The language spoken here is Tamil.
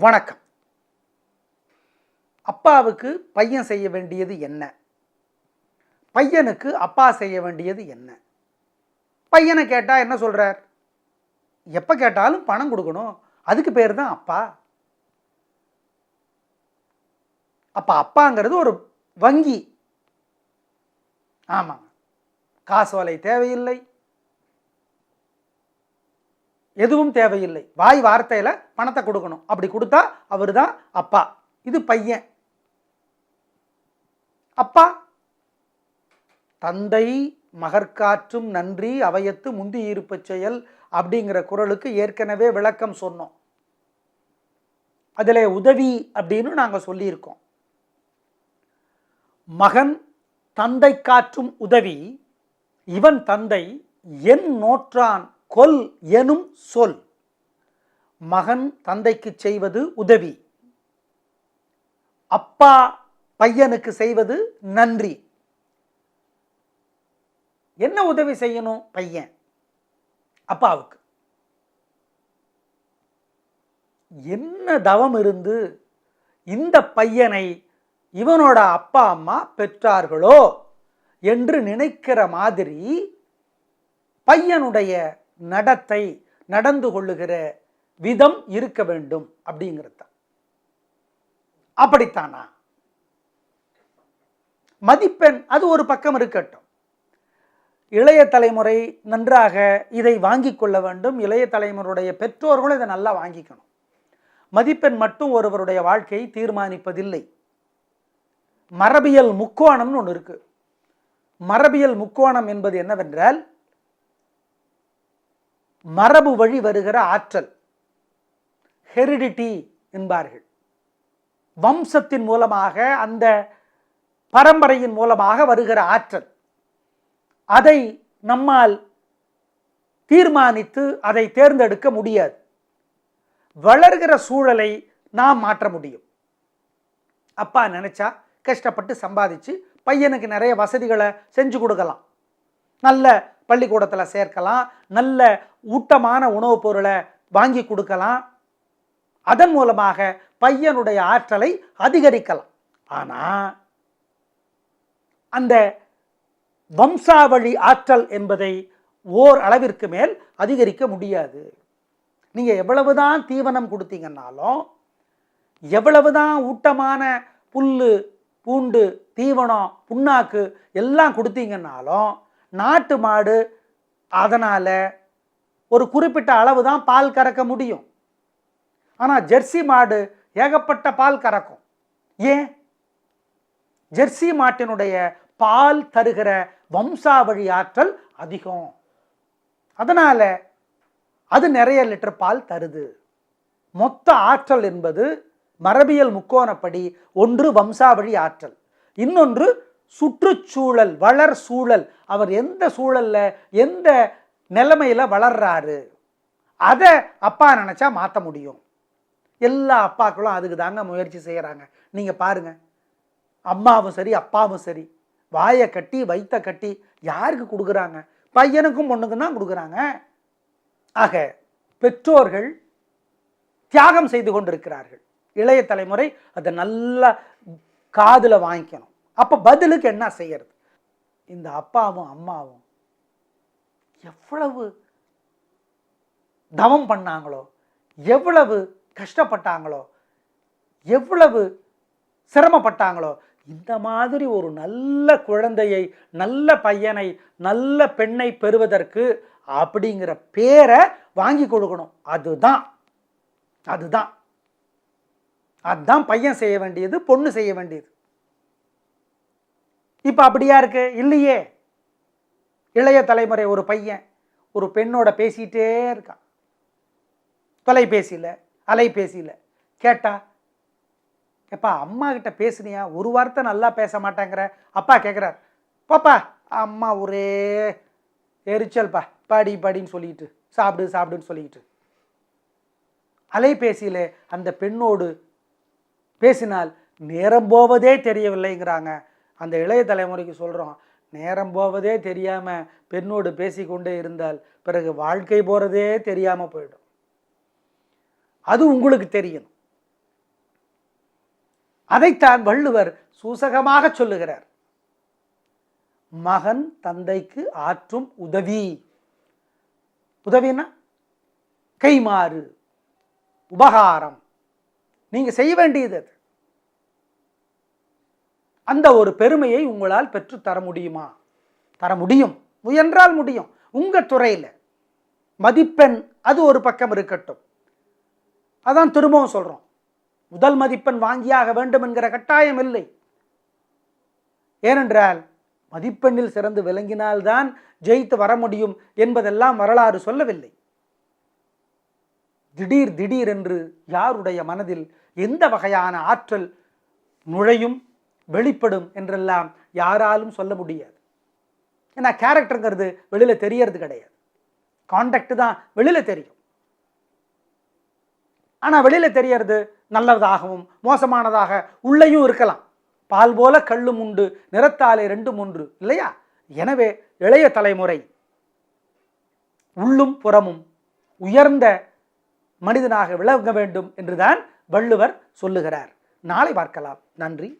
வணக்கம். அப்பாவுக்கு பையன் செய்ய வேண்டியது என்ன? பையனுக்கு அப்பா செய்ய வேண்டியது என்ன? பையனை கேட்டால் என்ன சொல்கிறார் எப்போ கேட்டாலும் பணம் கொடுக்கணும். அதுக்கு பேர் தான் அப்பா. அப்போ அப்பாங்கிறது ஒரு வங்கி. ஆமாங்க. காசோலை தேவையில்லை. எதுவும் தேவையில்லை. வாய் வார்த்தையில் பணத்தை கொடுக்கணும். அப்படி கொடுத்தா அவர் தான் அப்பா. இது பையன். அப்பா. தந்தை மகற்காற்றும் நன்றி அவையத்து முந்தி இருப்பு செயல் அப்படிங்கிற குரலுக்கு ஏற்கனவே விளக்கம் சொன்னோம். அதில் உதவி அப்படின்னு நாங்கள் சொல்லியிருக்கோம். மகன் தந்தை காற்றும் உதவி இவன் தந்தை என் நோற்றான் கொல் எனும் சொல். மகன் தந்தைக்கு செய்வது உதவி. அப்பா பையனுக்கு செய்வது நன்றி. என்ன உதவி செய்யணும் பையன்? அப்பாவுக்கு. என்ன தவம் இருந்து இந்த பையனை இவனோட அப்பா அம்மா பெற்றார்களோ என்று நினைக்கிற மாதிரி பையனுடைய நடத்தை நடந்து கொள்ளுகிற விதம் இருக்க வேண்டும் அப்படிங்கிறது தான். அப்படித்தானா? மதிப்பெண் அது ஒரு பக்கம் இருக்கட்டும். இளைய தலைமுறை நன்றாக இதை வாங்கிக் கொள்ள வேண்டும். இளைய தலைமுறையுடைய பெற்றோர்களும் இதை நல்லா வாங்கிக்கணும். மதிப்பெண் மட்டும் ஒருவருடைய வாழ்க்கையை தீர்மானிப்பதில்லை. மரபியல் முக்கோணம்னு ஒன்று இருக்கு. மரபியல் முக்கோணம் என்பது என்னவென்றால் மரபு வழி வருகிற ஆற்றல். ஹெரிடிட்டி என்பார்கள். வம்சத்தின் மூலமாக அந்த பரம்பரையின் மூலமாக வருகிற ஆற்றல். அதை நம்மால் தீர்மானித்து அதை தேர்ந்தெடுக்க முடியாது. வளர்கிற சூழலை நாம் மாற்ற முடியும். அப்பா நினைச்சா கஷ்டப்பட்டு சம்பாதிச்சு பையனுக்கு நிறைய வசதிகளை செஞ்சு கொடுக்கலாம். நல்ல பள்ளிக்கூடத்தில் சேர்க்கலாம். நல்ல ஊட்டமான உணவுப் பொருளை வாங்கி கொடுக்கலாம். அதன் மூலமாக பையனுடைய ஆற்றலை அதிகரிக்கலாம். ஆனால் அந்த வம்சாவழி ஆற்றல் என்பதை ஓர் அளவிற்கு மேல் அதிகரிக்க முடியாது. நீங்கள் எவ்வளவுதான் தீவனம் கொடுத்தீங்கன்னாலும் எவ்வளவுதான் ஊட்டமான புல் பூண்டு தீவனம் புண்ணாக்கு எல்லாம் கொடுத்தீங்கன்னாலும் நாட்டு மாடு அதனால் ஒரு குறிப்பிட்ட அளவு தான் பால் கறக்க முடியும். ஆனால் ஜெர்சி மாடு ஏகப்பட்ட பால் கறக்கும். ஏன்? ஜெர்சி மாட்டினுடைய பால் தருகிற வம்சாவழி ஆற்றல் அதிகம். அதனால் அது நிறைய லிட்டர் பால் தருது. மொத்த ஆற்றல் என்பது மரபியல் முக்கோணப்படி ஒன்று வம்சாவழி ஆற்றல். இன்னொன்று சுற்றுச்சூழல் வளர் சூழல் அவர் எந்த சூழலில் எந்த நிலைமையில் வளர்றாரு? அதை அப்பா நினச்சா மாற்ற முடியும். எல்லா அப்பாக்களும் அதுக்கு தாங்க முயற்சி செய்கிறாங்க நீங்கள் பாருங்க. அம்மாவும் சரி அப்பாவும் சரி. வாயை கட்டி வைத்த கட்டி யாருக்கு கொடுக்குறாங்க? பையனுக்கும் பொண்ணுக்கும் தான் கொடுக்குறாங்க. ஆக பெற்றோர்கள் தியாகம் செய்து கொண்டிருக்கிறார்கள். இளைய தலைமுறை அதை நல்லா காதில் வாங்கிக்கணும். அப்போ பதிலுக்கு என்ன செய்யறது? இந்த அப்பாவும் அம்மாவும் எவ்வளவு தவம் பண்ணாங்களோ எவ்வளவு கஷ்டப்பட்டாங்களோ எவ்வளவு சிரமப்பட்டாங்களோ இந்த மாதிரி ஒரு நல்ல குழந்தையை நல்ல பையனை நல்ல பெண்ணை பெறுவதற்கு அப்படிங்கிற பேரை வாங்கி கொடுக்கணும். அதுதான். அதுதான். அதுதான் பையன் செய்ய வேண்டியது பொண்ணு செய்ய வேண்டியது. இப்போ அப்படியா இருக்கு? இல்லையே. இளைய தலைமுறை ஒரு பையன் ஒரு பெண்ணோட பேசிகிட்டே இருக்கான். தொலைபேசியில் அலைபேசியில். கேட்டா எப்பா அம்மா கிட்ட பேசுனியா? ஒரு வார்த்தை நல்லா பேச மாட்டேங்கிற. அப்பா கேட்குறார் பாப்பா அம்மா ஒரே எரிச்சல்ப்பா. படி படின்னு சொல்லிட்டு சாப்பிடு சாப்பிடுன்னு சொல்லிக்கிட்டு. அலைபேசியில் அந்த பெண்ணோடு பேசினால் நேரம் போவதே தெரியவில்லைங்கிறாங்க. அந்த இளைய தலைமுறைக்கு சொல்கிறோம் நேரம் போவதே தெரியாமல் பெண்ணோடு பேசிக்கொண்டே இருந்தால் பிறகு வாழ்க்கை போகிறதே தெரியாமல் போயிடும். அது உங்களுக்கு தெரியணும் அதைத்தான் வள்ளுவர் சூசகமாக சொல்லுகிறார். மகன் தந்தைக்கு ஆற்றும் உதவி. உதவினா கைமாறு உபகாரம். நீங்கள் செய்ய வேண்டியது அது. அந்த ஒரு பெருமையை உங்களால் பெற்று தர முடியுமா? தர முடியும். முயன்றால் முடியும். உங்கள் துறையில் மதிப்பெண் அது ஒரு பக்கம் இருக்கட்டும். அதான் திரும்பவும் சொல்கிறோம் முதல் மதிப்பெண் வாங்கியாக வேண்டும் என்கிற கட்டாயம் இல்லை. ஏனென்றால் மதிப்பெண்ணில் சிறந்து விளங்கினால்தான் ஜெயித்து வர முடியும் என்பதெல்லாம் வரலாறு சொல்லவில்லை. திடீர் திடீர் என்று யாருடைய மனதில் எந்த வகையான ஆற்றல் நுழையும்? வெளிப்படும் என்றெல்லாம் யாராலும் சொல்ல முடியாது. ஏன்னா கேரக்டருங்கிறது வெளியில் தெரியறது கிடையாது. கான்டாக்ட் தான் வெளியில் தெரியும். ஆனால் வெளியில் தெரியறது நல்லதாகவும் மோசமானதாக உள்ளேயும் இருக்கலாம். பால் போல கல்லும் உண்டு நிறத்தாலே ரெண்டும் ஒன்று இல்லையா? எனவே இளைய தலைமுறை உள்ளும் புறமும் உயர்ந்த மனிதனாக விளங்க வேண்டும் என்றுதான் வள்ளுவர் சொல்லுகிறார். நாளை பார்க்கலாம். நன்றி.